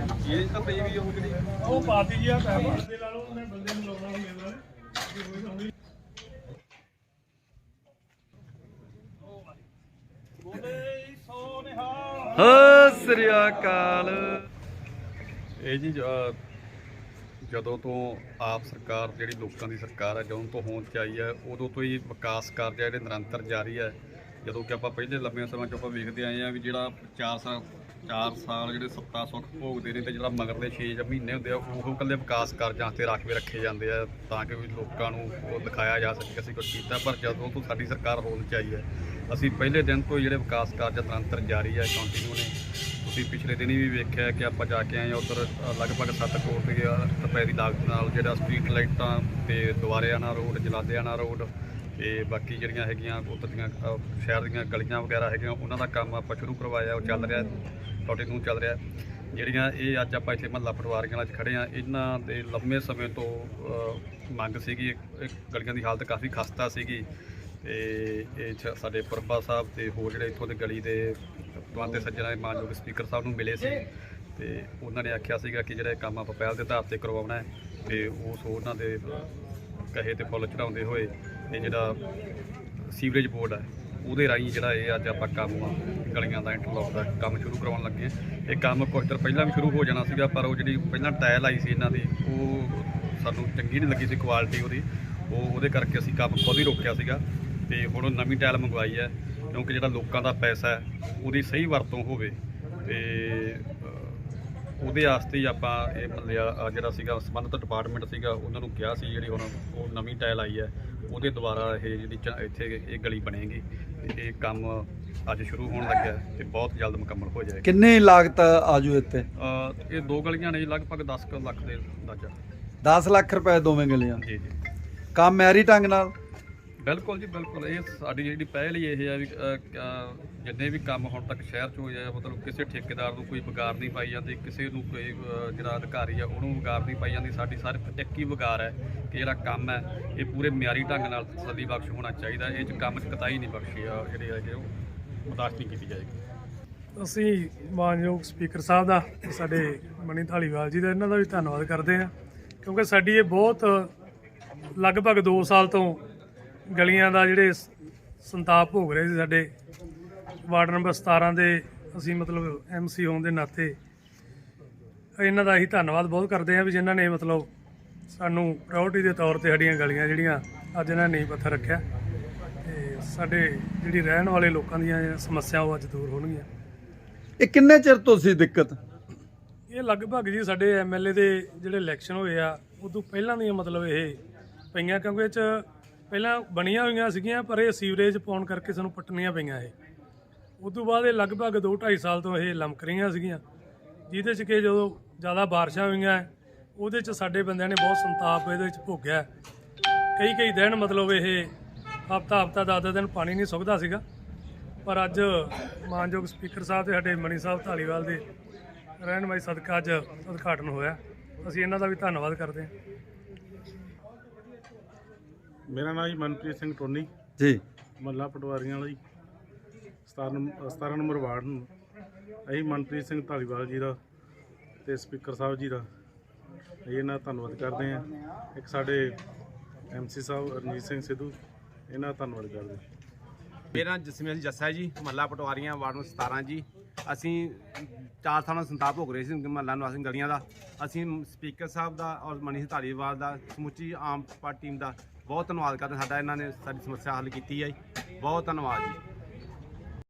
ਇਹ ਤਾਂ ਪਈ ਵੀ ਉਹ ਜਿਹੜੀ। ਉਹ ਪਾਤੀ ਜੀ ਆ ਪੈਪ ਦੇ ਲਾ ਲਓ ਉਹਨੇ ਬੰਦੇ ਨੂੰ ਲਾਉਣਾ ਹੁੰਦੇ ਨਾਲ ਕੋਈ ਲਾਉਣੀ ਬੋਲੇ ਸੋ ਨਿਹਾਲ। ਸਤਿ ਸ੍ਰੀ ਅਕਾਲ। ਇਹ ਜੀ ਅਹ, ਜਦੋਂ ਤੋਂ ਆਪ ਸਰਕਾਰ ਜਿਹੜੀ ਲੋਕਾਂ ਦੀ ਸਰਕਾਰ ਹੈ ਜਦੋਂ ਤੋਂ ਹੋਂਦ ਚ ਆਈ ਹੈ ਉਦੋਂ ਤੋਂ ਹੀ ਵਿਕਾਸ ਕਾਰਜ ਜਿਹੜੇ ਨਿਰੰਤਰ ਜਾਰੀ ਹੈ। ਜਦੋਂ ਕਿ ਆਪਾਂ ਪਹਿਲੇ ਲੰਮੇ ਸਮੇਂ ਚ ਆਪਾਂ ਵੇਖਦੇ ਆਏ ਆ ਵੀ ਜਿਹੜਾ 4 ਸਾਲ 4 ਸਾਲ ਜਿਹੜੇ ਸੱਤਾ ਸੁੱਖ ਭੋਗਦੇ ਨੇ ਤੇ ਜਿਹੜਾ ਮਗਰਲੇ 6 ਮਹੀਨੇ ਹੁੰਦੇ ਆ, ਉਹ ਇਕੱਲੇ ਵਿਕਾਸ ਕਾਰਜਾਂ ਤੇ ਰਾਖਵੇਂ ਰੱਖੇ ਜਾਂਦੇ ਆ ਤਾਂ ਕਿ ਲੋਕਾਂ ਨੂੰ ਉਹ ਦਿਖਾਇਆ ਜਾ ਸਕੇ ਕਿ ਅਸੀਂ ਕੁਝ ਕੀਤਾ, ਪਰ ਜਦੋਂ ਤੋਂ ਸਾਡੀ ਸਰਕਾਰ ਹੋਂਦ ਚ ਆਈ ਹੈ, ਅਸੀਂ ਪਹਿਲੇ ਦਿਨ ਤੋਂ ਹੀ ਜਿਹੜੇ ਵਿਕਾਸ ਕਾਰਜ ਨਿਰੰਤਰ ਜਾਰੀ ਹੈ ਕੰਟੀਨਿਊ ਨੇ। ਤੁਸੀਂ ਪਿਛਲੇ ਦਿਨੀ ਵੀ ਵੇਖਿਆ ਕਿ ਆਪਾਂ ਜਾ ਕੇ ਆਏ ਉਧਰ ਲਗਭਗ 7 ਕਰੋੜ ਰੁਪਏ ਰੁਪਏ ਦੀ ਲਾਗਤ ਨਾਲ ਜਿਹੜਾ ਸਟਰੀਟ ਲਾਈਟਾਂ ਤੇ ਦੁਆਰਿਆਣਾ ਰੋਡ ਜਲਾਦਿਆਣਾ ਰੋਡ ਤੇ ਬਾਕੀ ਜਿਹੜੀਆਂ ਹੈਗੀਆਂ ਉੱਧਰ ਦੀਆਂ ਸ਼ਹਿਰ ਦੀਆਂ ਗਲੀਆਂ ਵਗੈਰਾ ਹੈਗੀਆਂ, ਉਹਨਾਂ ਦਾ ਕੰਮ ਆਪਾਂ ਸ਼ੁਰੂ ਕਰਵਾਇਆ, ਉਹ ਚੱਲ ਰਿਹਾ ਕੰਟੀਨਿਊ ਚੱਲ ਰਿਹਾ। ਜਿਹੜੀਆਂ ਇਹ ਅੱਜ ਆਪਾਂ ਇੱਥੇ ਮਹੱਲਾ ਪਟਵਾਰੀਆਂ ਵਾਲਾ 'ਚ ਖੜੇ ਆ ਇਹਨਾਂ ਦੇ ਲੰਮੇ ਸਮੇਂ ਤੋਂ ਮੰਗ ਸੀਗੀ, ਇੱਕ- ਗਲੀਆਂ ਦੀ ਹਾਲਤ ਕਾਫੀ ਖਸਤਾ ਸੀਗੀ। ਤੇ ਇਹ 'ਚ ਸਾਡੇ ਪੁਰਬਾ ਸਾਹਿਬ ਤੇ ਹੋਰ ਜਿਹੜੇ ਇੱਥੋਂ ਦੇ ਗਲੀ ਦੇ ਤੁਹਾਡੇ ਸੱਜਣਾ ਦੇ ਮਾਨਯੋਗ ਸਪੀਕਰ ਸਾਹਿਬ ਨੂੰ ਮਿਲੇ ਸੀ। ਤੇ ਉਹਨਾਂ ਨੇ ਆਖਿਆ ਸੀਗਾ ਕਿ ਜਿਹੜਾ ਕੰਮ ਆਪਾਂ ਪਹਿਲ ਦੇ ਆਧਾਰ ਤੇ ਕਰਵਾਉਣਾ ਹੈ, ਤੇ ਉਸ ਉਹਨਾਂ ਦੇ ਕਹੇ ਤੇ ਫੁੱਲ ਚੜਾਉਂਦੇ ਹੋਏ ਇਹ ਜਿਹੜਾ ਸੀਵਰੇਜ ਬੋਰਡ ਹੈ ਉਹਦੇ ਰਾਹੀਂ ਜਿਹੜਾ ਇਹ ਅੱਜ ਆਪਾਂ ਕੰਮ ਗਲੀਆਂ ਦਾ ਇੰਟਰਲੌਕ ਦਾ ਕੰਮ ਸ਼ੁਰੂ ਕਰਵਾਉਣ ਲੱਗੇ ਹਾਂ। ਇਹ ਕੰਮ ਕੁਝ ਦਿਨ ਪਹਿਲਾਂ ਵੀ ਸ਼ੁਰੂ ਹੋ ਜਾਣਾ ਸੀਗਾ, ਪਰ ਉਹ ਜਿਹੜੀ ਪਹਿਲਾਂ ਟਾਇਲ ਆਈ ਸੀ ਇਹਨਾਂ ਦੀ, ਉਹ ਸਾਨੂੰ ਚੰਗੀ ਨਹੀਂ ਲੱਗੀ ਸੀ ਕੁਆਲਿਟੀ ਉਹਦੀ। ਉਹ ਉਹਦੇ ਕਰਕੇ ਅਸੀਂ ਕੰਮ ਖੁਦ ਹੀ ਰੋਕਿਆ ਸੀਗਾ ਤੇ ਹੁਣ ਉਹ ਨਵੀਂ ਟਾਇਲ ਮੰਗਵਾਈ ਹੈ, ਕਿਉਂਕਿ ਜਿਹੜਾ ਲੋਕਾਂ ਦਾ ਪੈਸਾ ਹੈ, ਉਹਦੀ ਸਹੀ ਵਰਤੋਂ ਹੋਵੇ ਤੇ ਉਹਦੇ ਵਾਸਤੇ ਹੀ ਆਪਾਂ ਇਹ ਮੱਲਿਆ ਅਹ ਜਿਹੜਾ ਸੀਗਾ ਸੰਬੰਧਿਤ ਡਿਪਾਰਟਮੈਂਟ ਸੀਗਾ ਉਹਨਾਂ ਨੂੰ ਕਿਹਾ ਸੀ ਜਿਹੜੀ ਹੁਣ ਉਹ ਨਵੀਂ ਟਾਇਲ ਆਈ ਹੈ ਉਹਦੇ ਦੁਆਰਾ ਇਹ ਜਿਹੜੀ ਚ- ਇੱਥੇ ਇਹ ਗਲੀ ਬਣੇਗੀ ਤੇ ਇਹ ਕੰਮ ਅੱਜ ਸ਼ੁਰੂ ਹੋਣ ਲੱਗਿਆ ਹੈ ਤੇ ਬਹੁਤ ਜਲਦ ਮੁਕੰਮਲ ਹੋ ਜਾਏਗਾ। ਕਿੰਨੀ ਲਾਗਤ ਆਜੂ ਇੱਥੇ? ਇਹ ਦੋ ਗਲੀਆਂ ਨੇ ਜੀ, ਲਗਭਗ 10 ਕੁ ਲੱਖ ਦੇ ਅੰਦਾਜ਼ਾ 10 ਲੱਖ ਰੁਪਏ ਦੋਵੇਂ ਗਲੀਆਂ। ਜੀ ਜੀ। ਕੰਮ ਮੈਰੀ ਢੰਗ ਨਾਲ? ਬਿਲਕੁਲ ਜੀ ਬਿਲਕੁਲ। ਇਹ ਸਾਡੀ ਜਿਹੜੀ ਪਹਿਲ ਹੀ ਇਹ ਹੈ ਵੀ ਅਹ, ਜਿੰਨੇ ਵੀ ਕੰਮ ਹੁਣ ਤੱਕ ਸ਼ਹਿਰ 'ਚ ਹੋਏ ਆ ਮਤਲਬ ਕਿਸੇ ਠੇਕੇਦਾਰ ਨੂੰ ਕੋਈ ਵਿਗਾਰ ਨਹੀਂ ਪਾਈ ਜਾਂਦੀ ਕਿਸੇ ਨੂੰ ਕੋਈ ਅਹ, ਜਿਹੜਾ ਅਧਿਕਾਰੀ ਆ ਉਹਨੂੰ ਵਿਗਾਰ ਨਹੀਂ ਪਾਈ ਜਾਂਦੀ। ਸਾਡੀ ਸਾਰੀ ਇੱਕ ਹੀ ਵਿਗਾਰ ਹੈ ਕਿ ਜਿਹੜਾ ਕੰਮ ਹੈ ਇਹ ਪੂਰੇ ਮਿਆਰੀ ਢੰਗ ਨਾਲ ਤਸੱਲੀ ਬਖਸ਼ ਹੋਣਾ ਚਾਹੀਦਾ ਇਹ 'ਚ ਕੰਮ 'ਚ ਕਤਾਈ ਨਹੀਂ ਬਖਸ਼ੀ ਆ ਜਿਹੜੇ ਹੈਗੇ ਉਹ ਬਰਦਾਸ਼ਤ ਨਹੀਂ ਕੀਤੀ ਜਾਏਗੀ। ਅਸੀਂ ਮਾਨਯੋਗ ਸਪੀਕਰ ਸਾਹਿਬ ਦਾ ਤੇ ਸਾਡੇ ਮਨੀ ਧਾਲੀਵਾਲ ਜੀ ਦਾ ਇਹਨਾਂ ਦਾ ਵੀ ਧੰਨਵਾਦ ਕਰਦੇ ਹਾਂ ਕਿਉਂਕਿ ਸਾਡੀ ਇਹ ਬਹੁਤ ਲਗਭਗ 2 ਸਾਲ ਤੋਂ ਗਲੀਆਂ ਦਾ ਜਿਹੜੇ ਸੰਤਾਪ ਭੋਗ ਰਹੇ ਸੀ ਸਾਡੇ ਵਾਰਡ ਨੰਬਰ 17 ਦੇ ਅਸੀਂ ਮਤਲਬ ਐਮਸੀ ਹੋਣ ਦੇ ਨਾਤੇ ਇਹਨਾਂ ਦਾ ਅਸੀਂ ਧੰਨਵਾਦ ਬਹੁਤ ਕਰਦੇ ਹਾਂ ਵੀ ਜਿਨ੍ਹਾਂ ਨੇ ਮਤਲਬ ਸਾਨੂੰ ਪ੍ਰਾਇੋਰਟੀ ਦੇ ਤੌਰ ਤੇ ਸਾਡੀਆਂ ਗਲੀਆਂ ਜਿਹੜੀਆਂ ਅੱਜ ਇਹਨਾਂ ਨੇ ਪੱਥਰ ਰੱਖਿਆ ਤੇ ਸਾਡੇ ਜਿਹੜੀ ਰਹਿਣ ਵਾਲੇ ਲੋਕਾਂ ਦੀਆਂ ਸਮੱਸਿਆ ਉਹ ਅੱਜ ਦੂਰ ਹੋਣਗੀਆਂ। ਇਹ ਕਿੰਨੇ ਚਿਰ ਤੋਂ ਸੀ ਦਿੱਕਤ? ਇਹ ਲਗਭਗ ਜੀ ਸਾਡੇ ਐਮਐਲਏ ਦੇ ਜਿਹੜੇ ਇਲੈਕਸ਼ਨ ਹੋਏ ਆ ਉਦੋਂ ਪਹਿਲਾਂ ਦੀਆਂ ਮਤਲਬ ਇਹ ਪਈਆਂ ਕਿਉਂਕਿ ਇਹ ਚ ਪਹਿਲਾਂ ਬਣੀਆਂ ਹੋਈਆਂ ਸੀਗੀਆਂ, ਪਰ ਇਹ ਸੀਵਰੇਜ ਪਾਉਣ ਕਰਕੇ ਸਾਨੂੰ ਪੱਟਣੀਆਂ ਪਈਆਂ ਇਹ। ਉਦੋਂ ਬਾਅਦ ਇਹ ਲਗਭਗ 2 2.5 ਸਾਲ ਤੋਂ ਇਹ ਲਮਕ ਰਹੀਆਂ ਸੀਗੀਆਂ, ਜਿਹਦੇ ਚ ਕਿ ਜਦੋਂ ਜ਼ਿਆਦਾ ਬਾਰਿਸ਼ਾਂ ਹੋਈਆਂ, ਉਹਦੇ ਚ ਸਾਡੇ ਬੰਦਿਆਂ ਨੇ ਬਹੁਤ ਸੰਤਾਪ ਇਹਦੇ 'ਚ ਭੋਗਿਆ। ਕਈ ਕਈ ਦਿਨ ਮਤਲਬ ਇਹ ਹਫਤਾ ਹਫਤਾ ਦਸ ਦਾ ਦਿਨ ਪਾਣੀ ਨਹੀਂ ਸੁੱਕਦਾ ਸੀਗਾ। ਪਰ ਅੱਜ ਮਾਨਯੋਗ ਸਪੀਕਰ ਸਾਹਿਬ ਤੇ ਸਾਡੇ ਮਣੀ ਸਾਹਿਬ ਢਾਲੀਵਾਲ ਦੇ ਰਹਿਨਮਾਈ ਸਦਕਾ ਅੱਜ ਉਦਘਾਟਨ ਹੋਇਆ। ਅਸੀਂ ਇਹਨਾਂ ਦਾ ਵੀ ਧੰਨਵਾਦ ਕਰਦੇ ਹਾਂ। ਮੇਰਾ ਨਾਮ ਜੀ ਮਨਪ੍ਰੀਤ ਸਿੰਘ ਟੋਨੀ। ਜੀ। ਮੱਲਾ ਪਟਵਾਰੀਆਂ ਵਾਲੀ 17 ਨੰਬ- 17 ਨੰਬਰ ਵਾਰਡ ਨੂੰ। ਅਸੀਂ ਮਨਪ੍ਰੀਤ ਸਿੰਘ ਧਾਲੀਵਾਲ ਜੀ ਦਾ ਤੇ ਸਪੀਕਰ ਸਾਹਿਬ ਜੀ ਦਾ। ਅਸੀਂ ਇਹਨਾਂ ਦਾ ਧੰਨਵਾਦ ਕਰਦੇ ਹਾਂ। ਇੱਕ ਸਾਡੇ ਐਮਸੀ ਸਾਹਿਬ ਰਣਜੀਤ ਸਿੰਘ ਸਿੱਧੂ ਇਹਨਾਂ ਦਾ ਧੰਨਵਾਦ ਕਰਦੇ ਹਾਂ। ਮੇਰਾ ਨਾਮ ਜਸਮੀਤ ਜੱਸਾ ਹੈ ਜੀ ਮਹੱਲਾ ਪਟਵਾਰੀਆਂ ਵਾਰਡ ਨੂੰ 17 ਜੀ। ਅਸੀਂ ਚਾਰ ਸਾਲਾਂ ਤੋਂ ਸੰਤਾਪ ਭੋਗ ਰਹੇ ਸੀ ਮਹੱਲਾ ਨਿਵਾਸੀ ਗਲੀਆਂ ਦਾ। ਅਸੀਂ ਸਪੀਕਰ ਸਾਹਿਬ ਦਾ ਔਰ ਮਨੀਸ਼ ਧਾਲੀਵਾਲ ਦਾ ਸਮੁੱਚੀ ਆਮ ਪਾਰਟੀ ਟੀਮ ਦਾ ਬਹੁਤ ਧੰਨਵਾਦ ਕਰਦੇ ਸਾਡਾ ਇਹਨਾਂ ਨੇ ਸਾਡੀ ਸਮੱਸਿਆ ਹੱਲ ਕੀਤੀ ਹੈ ਜੀ। ਬਹੁਤ ਧੰਨਵਾਦ ਜੀ